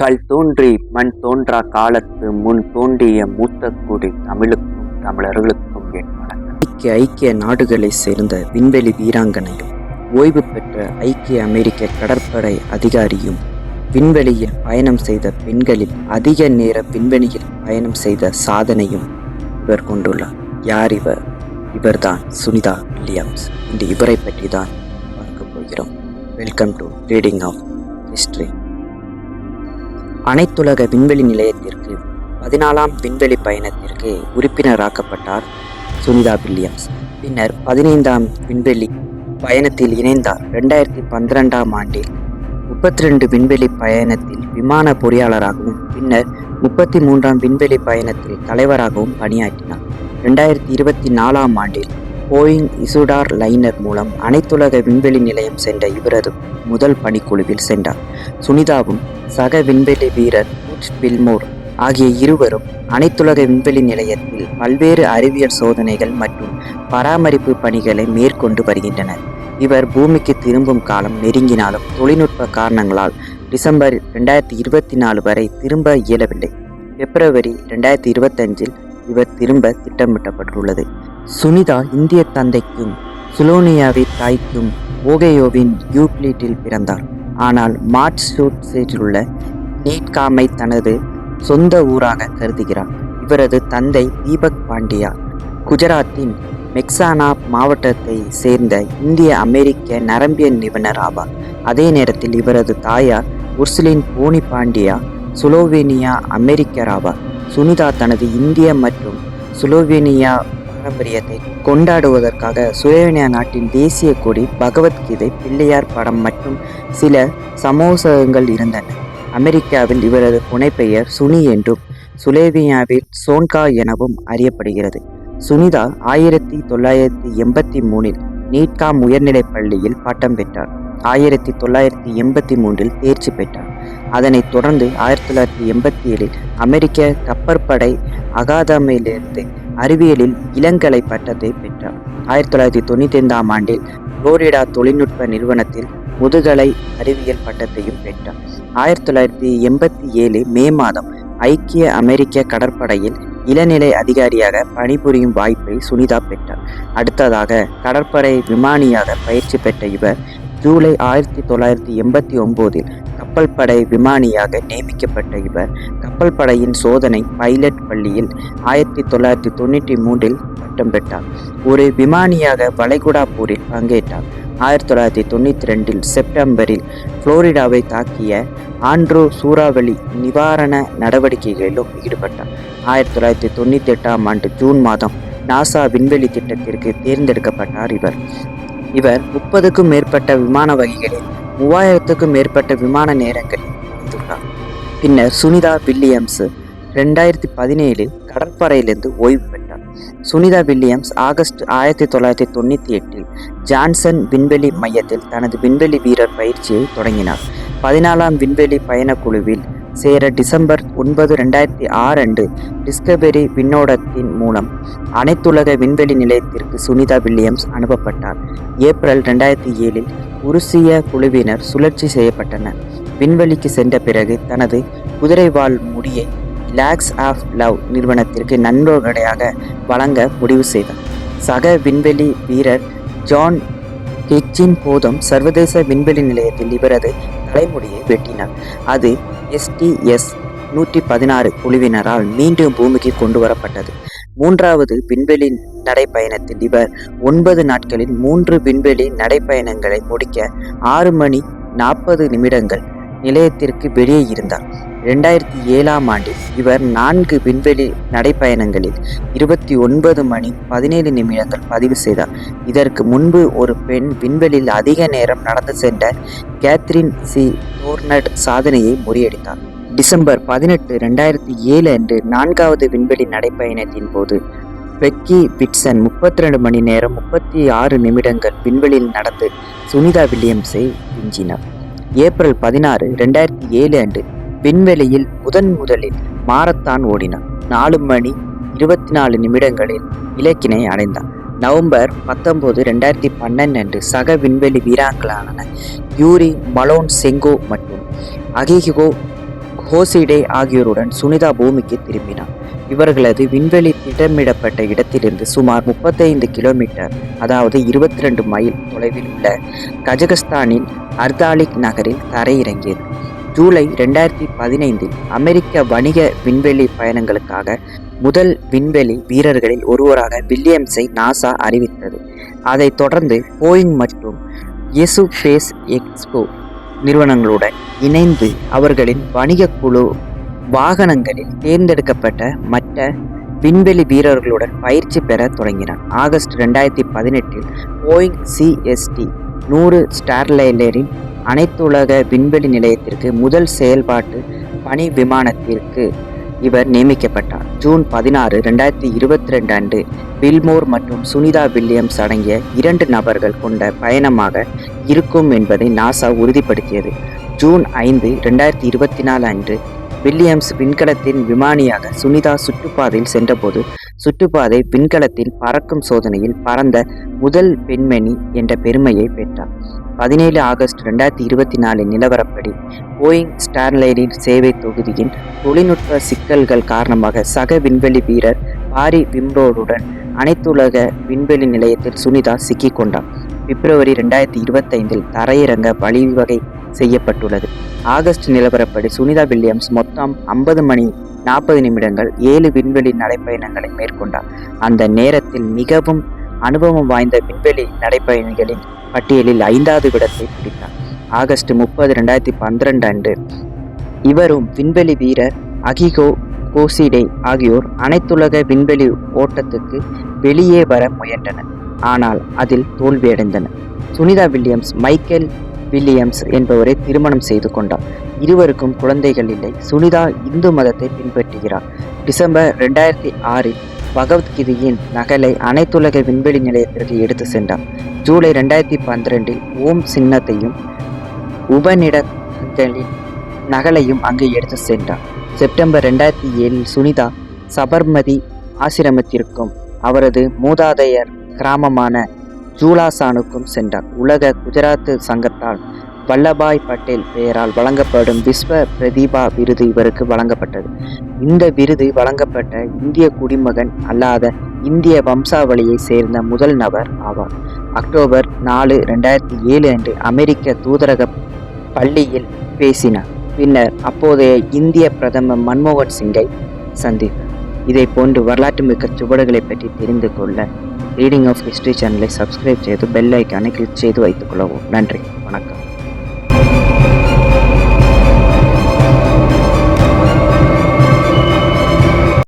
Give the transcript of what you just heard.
கல் தோன்றி மண் தோன்றா காலத்து முன் தோன்றிய மூத்த குடி தமிழுக்கும் தமிழர்களுக்கும் என் வணக்கம். ஐக்கிய ஐக்கிய நாடுகளைச் சேர்ந்த விண்வெளி வீராங்கனையும் ஓய்வு பெற்ற ஐக்கிய அமெரிக்க கடற்படை அதிகாரியும் விண்வெளியில் பயணம் செய்த பெண்களில் அதிக நேர விண்வெளியில் பயணம் செய்த சாதனையும் இவர் கொண்டுள்ளார். யார் இவர்? இவர்தான் சுனிதா வில்லியம்ஸ். இன்று இவரை பற்றி தான் பார்க்க போகிறோம். Welcome to reading of history அனைத்துலக விண்வெளி நிலையத்திற்கு பதினாலாம் விண்வெளி பயணத்திற்கு உறுப்பினராக்கப்பட்டார் சுனிதா வில்லியம்ஸ். பின்னர் பதினைந்தாம் விண்வெளி பயணத்தில் இணைந்தார். ரெண்டாயிரத்தி பன்னிரெண்டாம் ஆண்டில் முப்பத்தி ரெண்டு விண்வெளி பயணத்தில் விமான பொறியாளராகவும் பின்னர் முப்பத்தி மூன்றாம் விண்வெளி பயணத்தில் தலைவராகவும் பணியாற்றினார். ரெண்டாயிரத்தி இருபத்தி நாலாம் ஆண்டில் போயிங் இசுடார் லைனர் மூலம் அனைத்துலக விண்வெளி நிலையம் சென்ற இவரது முதல் பணிக்குழுவில் சென்றார். சுனிதாவும் சக விண்வெளி வீரர் பில்மோர் ஆகிய இருவரும் அனைத்துலக விண்வெளி நிலையத்தில் பல்வேறு அறிவியல் சோதனைகள் மற்றும் பராமரிப்பு பணிகளை மேற்கொண்டு வருகின்றனர். இவர் பூமிக்கு திரும்பும் காலம் நெருங்கினாலும் தொழில்நுட்ப காரணங்களால் டிசம்பர் ரெண்டாயிரத்தி இருபத்தி நாலு வரை திரும்ப இயலவில்லை. பிப்ரவரி ரெண்டாயிரத்தி இருபத்தஞ்சில் இவர் திரும்ப திட்டமிட்டப்பட்டுள்ளது. சுனிதா இந்திய தந்தைக்கும் சுலோனியாவை தாய்க்கும் ஓகையோவின் யூக்ளிட்டில் பிறந்தார். ஆனால் மாட்சூட்ஸில் உள்ள நீட்காமை தனது சொந்த ஊராக கருதுகிறார். இவரது தந்தை தீபக் பாண்டியா. குஜராத்தின் மெக்சானா மாவட்டத்தை சேர்ந்த இந்திய அமெரிக்க நரம்பியல் நிபுணர் ஆவார். அதே நேரத்தில் இவரது தாயார் உர்சுலின் போனி பாண்டியா சுலோவேனியா அமெரிக்கர் ஆவார். சுனிதா தனது இந்திய மற்றும் சுலோவேனியா பாரம்பரியத்தை கொண்டாடுவதற்காக சுலோவேனியா நாட்டின் தேசிய கொடி பகவத்கீதை பிள்ளையார் படம் மற்றும் சில சமோசகங்கள் இருந்தன. அமெரிக்காவில் இவரது புனைப்பெயர் சுனி என்றும் சுலேவியாவில் சோன்கா எனவும் அறியப்படுகிறது. சுனிதா ஆயிரத்தி தொள்ளாயிரத்தி எண்பத்தி மூணில் நீட்காம் உயர்நிலைப் பள்ளியில் பட்டம் பெற்றார். ஆயிரத்தி தொள்ளாயிரத்தி எண்பத்தி மூன்றில் தேர்ச்சி பெற்றார். அதனைத் தொடர்ந்து ஆயிரத்தி தொள்ளாயிரத்தி எண்பத்தி ஏழில் அமெரிக்க கப்பற்படை அகாதமியிலிருந்து அறிவியலில் இளங்கலை பட்டத்தை பெற்றார். ஆயிரத்தி தொள்ளாயிரத்தி தொண்ணூற்றி ஐந்தாம் ஆண்டில் புளோரிடா தொழில்நுட்ப நிறுவனத்தில் முதுகலை அறிவியல் பட்டத்தையும் பெற்றார். ஆயிரத்தி தொள்ளாயிரத்தி எண்பத்தி ஏழு மே மாதம் ஐக்கிய அமெரிக்க கடற்படையில் இளநிலை அதிகாரியாக பணிபுரியும் வாய்ப்பை சுனிதா பெற்றார். அடுத்ததாக கடற்படை விமானியாக பயிற்சி பெற்ற இவர் ஜூலை ஆயிரத்தி தொள்ளாயிரத்தி எண்பத்தி ஒம்போதில் கப்பல் படை விமானியாக நியமிக்கப்பட்ட இவர் கப்பல் படையின் சோதனை பைலட் பள்ளியில் ஆயிரத்தி தொள்ளாயிரத்தி தொண்ணூற்றி மூன்றில் பட்டம் பெற்றார். ஒரு விமானியாக வளைகுடா போரில் பங்கேற்றார். ஆயிரத்தி தொள்ளாயிரத்தி தொண்ணூற்றி ரெண்டில் செப்டம்பரில் புளோரிடாவை தாக்கிய ஆண்ட்ரோ சூறாவளி நிவாரண நடவடிக்கைகளிலும் ஈடுபட்டார். ஆயிரத்தி தொள்ளாயிரத்தி தொண்ணூற்றி எட்டாம் ஆண்டு ஜூன் மாதம் நாசா விண்வெளி திட்டத்திற்கு தேர்ந்தெடுக்கப்பட்டார் இவர். இவர் முப்பதுக்கும் மேற்பட்ட விமான வகைகளில் மூவாயிரத்துக்கும் மேற்பட்ட விமான நேரங்களில் வந்துள்ளார் பின்னர் சுனிதா வில்லியம்ஸ் ரெண்டாயிரத்தி பதினேழில் கடற்படையிலிருந்து ஓய்வு பெற்றார். சுனிதா வில்லியம்ஸ் ஆகஸ்ட் ஆயிரத்தி தொள்ளாயிரத்தி தொண்ணூற்றி எட்டில் ஜான்சன் விண்வெளி மையத்தில் தனது விண்வெளி வீரர் பயிற்சியை தொடங்கினார். பதினாலாம் விண்வெளி பயணக்குழுவில் சேர டிசம்பர் ஒன்பது ரெண்டாயிரத்தி ஆறு அன்று டிஸ்கவரி விண்ணோடத்தின் மூலம் அனைத்துலக விண்வெளி நிலையத்திற்கு சுனிதா வில்லியம்ஸ் அனுப்பப்பட்டார். ஏப்ரல் ரெண்டாயிரத்தி ஏழில் உருசிய குழுவினர் சுழற்சி செய்யப்பட்டனர். விண்வெளிக்கு சென்ற பிறகு தனது குதிரைவால் முடியை லாக்ஸ் ஆஃப் லவ் நிறுவனத்திற்கு நன்கொடையாக வழங்க முடிவு செய்தார். சக விண்வெளி வீரர் ஜான் ஹிட்ஜின் போதும் சர்வதேச விண்வெளி நிலையத்தில் இவரது தலைமுடியை வெட்டினார். அது எஸ்டிஎஸ் நூற்றி பதினாறு குழுவினரால் மீண்டும் பூமிக்கு கொண்டு வரப்பட்டது. மூன்றாவது விண்வெளி நடைப்பயணத்தில் இவர் ஒன்பது நாட்களில் மூன்று விண்வெளி நடைப்பயணங்களை முடிக்க ஆறு மணி நாற்பது நிமிடங்கள் நிலையத்திற்கு வெளியே இருந்தார். ரெண்டாயிரத்தி ஏழாம் ஆண்டில் இவர் நான்கு விண்வெளி நடைப்பயணங்களில் இருபத்தி ஒன்பது மணி பதினேழு நிமிடங்கள் பதிவு செய்தார். இதற்கு முன்பு ஒரு பெண் விண்வெளியில் அதிக நேரம் நடந்து சென்ற கேத்ரின் சி. டோர்னட் சாதனையை முறியடித்தார். டிசம்பர் பதினெட்டு ரெண்டாயிரத்தி ஏழு அன்று நான்காவது விண்வெளி நடைப்பயணத்தின் போது பெக்கி பிட்சன் முப்பத்தி ரெண்டு மணி நேரம் முப்பத்தி ஆறு நிமிடங்கள் விண்வெளியில் நடந்து சுனிதா வில்லியம்ஸை விஞ்சினார். ஏப்ரல் பதினாறு ரெண்டாயிரத்தி ஏழு அன்று விண்வெளியில் முதன் முதலில் மாரத்தான் ஓடினார் நாலு மணி இருபத்தி நாலு நிமிடங்களில் இலக்கினை அடைந்தார் நவம்பர் பத்தொம்போது ரெண்டாயிரத்தி பன்னெண்டு அன்று சக விண்வெளி வீராங்களான யூரி மலோன் செங்கோ மற்றும் அகிஹிகோ ஹோசிடே ஆகியோருடன் சுனிதா பூமிக்கு திரும்பினார் இவர்களது விண்வெளி திட்டமிடப்பட்ட இடத்திலிருந்து சுமார் முப்பத்தைந்து கிலோமீட்டர் அதாவது இருபத்தி ரெண்டு மைல் தொலைவில் உள்ள கஜகஸ்தானின் அர்தாலிக் நகரில் தரையிறங்கியது. ஜூலை ரெண்டாயிரத்தி பதினைந்தில் அமெரிக்க வணிக விண்வெளி பயணங்களுக்காக முதல் விண்வெளி வீரர்களில் ஒருவராக வில்லியம்ஸை நாசா அறிவித்தது. அதைத் தொடர்ந்து போயிங் மற்றும் எசு ஸ்பேஸ் எக்ஸ்போ நிறுவனங்களுடன் இணைந்து அவர்களின் வணிக குழு வாகனங்களில் தேர்ந்தெடுக்கப்பட்ட மற்ற விண்வெளி வீரர்களுடன் பயிற்சி பெற தொடங்கினார். ஆகஸ்ட் ரெண்டாயிரத்தி பதினெட்டில் போயிங் சிஎஸ்டி நூறு ஸ்டார்லைலரின் அனைத்துலக விண்வெளி நிலையத்திற்கு முதல் செயல்பாட்டு பணி விமானத்திற்கு இவர் நியமிக்கப்பட்டார். ஜூன் பதினாறு ரெண்டாயிரத்தி இருபத்தி ரெண்டு அன்று பில்மோர் மற்றும் சுனிதா வில்லியம்ஸ் அடங்கிய இரண்டு நபர்கள் கொண்ட பயணமாக இருக்கும் என்பதை நாசா உறுதிப்படுத்தியது. ஜூன் ஐந்து ரெண்டாயிரத்தி இருபத்தி நாலு அன்று வில்லியம்ஸ் விண்கலத்தின் விமானியாக சுனிதா சுற்றுப்பாதையில் சென்றபோது சுற்றுப்பாதை விண்கலத்தில் பறக்கும் சோதனையில் பறந்த முதல் பெண்மணி என்ற பெருமையை பெற்றார். பதினேழு ஆகஸ்ட் ரெண்டாயிரத்தி இருபத்தி நாலு நிலவரப்படி போயிங் ஸ்டார்லைனின் சேவை தொகுதியின் தொழில்நுட்ப சிக்கல்கள் காரணமாக சக விண்வெளி வீரர் பாரி விம்ரோடுடன் அனைத்துலக விண்வெளி நிலையத்தில் சுனிதா சிக்கிக்கொண்டார். பிப்ரவரி ரெண்டாயிரத்தி இருபத்தைந்தில் தரையிறங்க வழிவகை செய்யப்பட்டுள்ளது. ஆகஸ்ட் நிலவரப்படி சுனிதா வில்லியம்ஸ் மொத்தம் ஐம்பது மணி நாற்பது நிமிடங்கள் ஏழு விண்வெளி நடைப்பயணங்களை மேற்கொண்டார். அந்த நேரத்தில் மிகவும் அனுபவம் வாய்ந்த விண்வெளி நடைப்பயணிகளின் பட்டியலில் ஐந்தாவது இடத்தை பிடித்தார். ஆகஸ்ட் முப்பது ரெண்டாயிரத்தி பன்னிரண்டு அன்று. இவரும் விண்வெளி வீரர் அகிகோ கோசிடே ஆகியோர் அனைத்துலக விண்வெளி ஓட்டத்துக்கு வெளியே வர முயன்றனர். ஆனால் அதில் தோல்வியடைந்தனர். சுனிதா வில்லியம்ஸ் மைக்கேல் வில்லியம்ஸ் என்பவரை திருமணம் செய்து கொண்டார். இருவருக்கும் குழந்தைகள் இல்லை. சுனிதா இந்து மதத்தை பின்பற்றுகிறார். டிசம்பர் ரெண்டாயிரத்தி ஆறில் பகவத்கீதையின் நகலை அனைத்துலக விண்வெளி நிலையத்திற்கு எடுத்து சென்றார். ஜூலை ரெண்டாயிரத்தி பன்னிரெண்டில் ஓம் சின்னத்தையும் உபநிடங்களின் நகலையும் அங்கு எடுத்து சென்றார் செப்டம்பர் ரெண்டாயிரத்தி ஏழில் சுனிதா சபர்மதி ஆசிரமத்திற்கும் அவரது மூதாதையர் கிராமமான ஜூலாசானுக்கும் சென்றார் உலக குஜராத் சங்கத்தால் வல்லபாய் பட்டேல் பெயரால் வழங்கப்படும் விஸ்வ பிரதீபா விருது இவருக்கு வழங்கப்பட்டது. இந்த விருது வழங்கப்பட்ட இந்திய குடிமகன் அல்லாத இந்திய வம்சாவளியை சேர்ந்த முதல் நபர் ஆவார். அக்டோபர் நாலு ரெண்டாயிரத்தி ஏழு அன்று அமெரிக்க தூதரக பள்ளியில் பேசினார். பின்னர் அப்போதைய இந்திய பிரதமர் மன்மோகன் சிங்கை சந்தித்தார். இதை போன்று வரலாற்று மிக்க சுவடுகளை பற்றி தெரிந்து கொள்ள ரீடிங் ஆஃப் ஹிஸ்டரி சேனலை சப்ஸ்கிரைப் செய்து பெல் ஐக்கானை கிளிக் செய்து வைத்துக் கொள்ளவும். நன்றி. வணக்கம்.